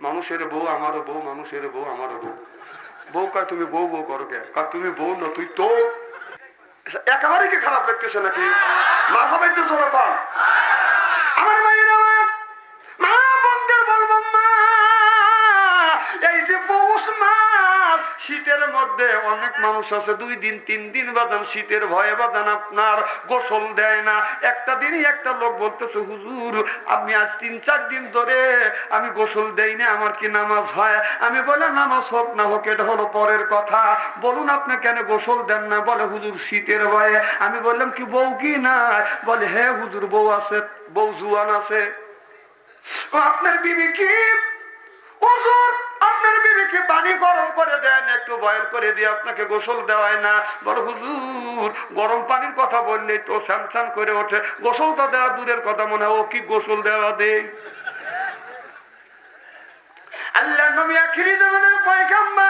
মানুষের বউ আমারও বউ, মানুষের বউ আমারও বউ। বউ কার তুমি বউ বউ করো কে? কার তুমি বউ না, তুই তো একেবারে কি খারাপ লাগতেছে নাকি? মাথা বাইতে জোরে পান। শীতের মধ্যে অনেক মানুষ আছে, দুই দিন, তিন দিন বাদান শীতের ভয়ে বাদান আপনার, গোসল দেয় না। একটা দিনই একটা লোক বলতেছে, হুজুর, আপনি আজ তিন, চার দিন ধরে আমি গোসল দেই না, আমার কি নামাজ হয়? আমি বলে, নামাজ হোক না হোক, এটা হলো পরের কথা। বলুন আপনি কেন গোসল দেন না? বলে, হুজুর, শীতের ভয়ে। আমি বললাম, কি বউ কি না? বলে হ্যাঁ হুজুর, বউ আছে, বউ জুয়ান আছে। আপনার বিবি কি? পানি গরম করে দেন, একটু বয়ল করে দিয়ে আপনাকে গোসল দেওয়ায় না। বড় হুজুর, গরম পানির কথা বললেই তো স্যামসান করে ওঠে। গোসল তো দেওয়া দূরের কথা, মনে হয় ও কি গোসল দেওয়া দে। আল্লাহ নবী আখিরি জামানের রাসূলুল্লাহ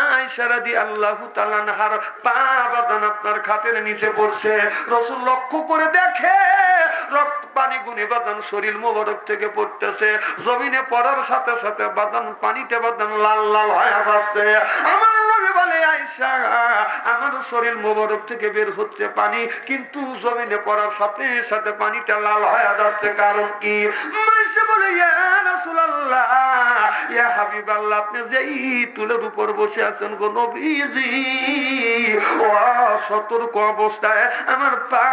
পা আপনার খাতের নিচে পড়ছে। লক্ষ্য করে দেখে, রক্ত পানি গুনি শরীর মোবারক থেকে পড়তেছে। জমিনে পড়ার সাথে সাথে বাদান পানিতে বাদান লাল লাল হয়ে আমার নবী বলে আইসা আমার শরীর মোবারক থেকে বের হচ্ছে পানি, কিন্তু জমিনে পড়ার সাথে সাথে পানিটা লাল হয়ে যাচ্ছে। কারণ কি? মাইসে বলে, ইয়া রাসূলুল্লাহ ইয়া আপনি তুলের উপর বসে আছেন গো নবীজি, ও সতর্ক অবস্থায় আমার পা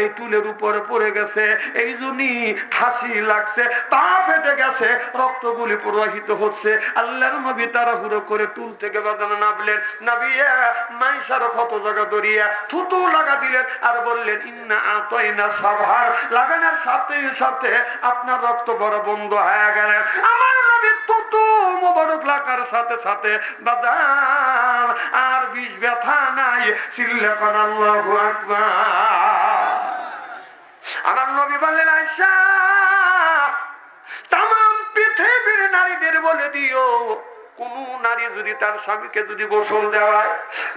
এই তুলের উপরে পড়ে গেছে, এই জন্যই খাসি লাগছে, পা ফেটে গেছে, রক্তগুলি প্রবাহিত হচ্ছে। আল্লাহর নবী তারা হুড়ো করে তুল থেকে বাঁধানো নামলেন নাবিয়া মাইসারও কত জায়গা দরিয়া থুতু লাগা দিলেন আর বললেন, ইন্না আতই না সাভার লাগানোর সাথে সাথে আপনার রক্ত বড় বন্ধ হয়ে গেলেন আমার থুতু মোবারক লাগার সাথে সাথে আর বিষ ব্যথা নাই। নবী বললেন পৃথিবীর নারীদের বলে দিও, কোন নারী যদি তার স্বামীকে যদি গোসল দেওয়ায়,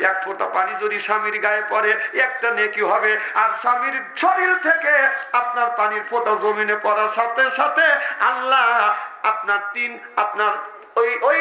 এক ফোঁটা পানি যদি স্বামীর গায়ে পড়ে, একটা নেকি হবে। আর স্বামীর শরীর থেকে আপনার পানির ফোঁটা জমিনে পড়ার সাথে সাথে আল্লাহ আপনার তিন আপনার ওই ওই